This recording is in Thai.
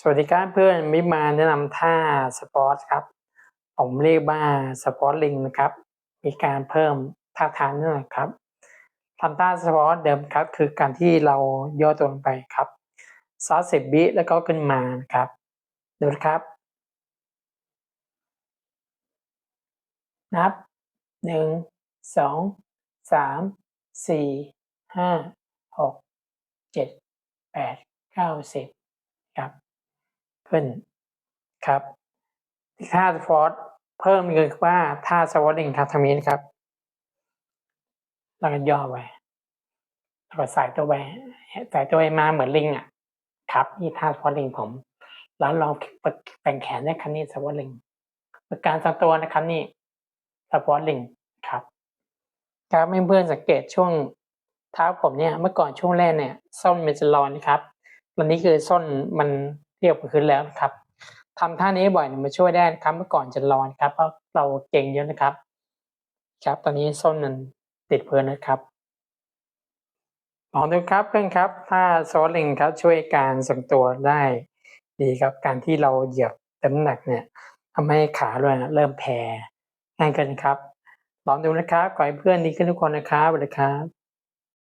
สวัสดีครับเพื่อนมิมาแนะนำท่าสปอร์ตครับ ผมเรียกว่าสปอร์ตลิงนะครับ มีการเพิ่มท่าทางนิดหน่อยครับทำท่าสปอร์ตเดิมครับ คือการที่เราย่อตัวลงไปครับซอสสิบบิแล้วก็ขึ้นมานครับดูครับ นับหนึ่งสองสามสี่ห้าหกเจ็ดแปดเก้าสิบครับ ขึ้นครับท่าสปอร์ตเพิ่มคือว่าท่าสวอตลิงครับทำนี้นครับ แล้วก็ย่อไว้แล้วก็ใส่ตัวไว้ใส่ตัวไว้มาเหมือนลิงอะ ครับนี่ท่าสปอตลิงผม แล้วลองแบ่งแขนได้ครับนี่สปอตลิงป็นการทรงตัวนะครับนี่สปอตลิงครับครับเพื่อนๆสังเกตช่วงเท้าผมเนี่ยเมื่อก่อนช่วงแรกเนี่ย ส้นมันจะร้อนนะครับตอนนี้คือส้นมัน เรียบขึ้นแล้วนะครับทำท่านี้บ่อยเนี่ยมันช่วยได้นครับเมื่อก่อนจะร้อนครับเพราะเราเก่งเยอะนะครับ ครับตอนนี้ส้นมันติดเพื้นนะครับลองดูครับเพื่อนครับ ถ้าโซลิงครับช่วยการทรงตัวได้ดีครับ การที่เราเหยียบเต็มหนักเนี่ยทำให้ขาด้วยเริ่มแผ่ง่ายขึ้นครับลองดูนะครับขอให้เพื่อนดีขึ้นทุกคนนะครับสวัสดีครับ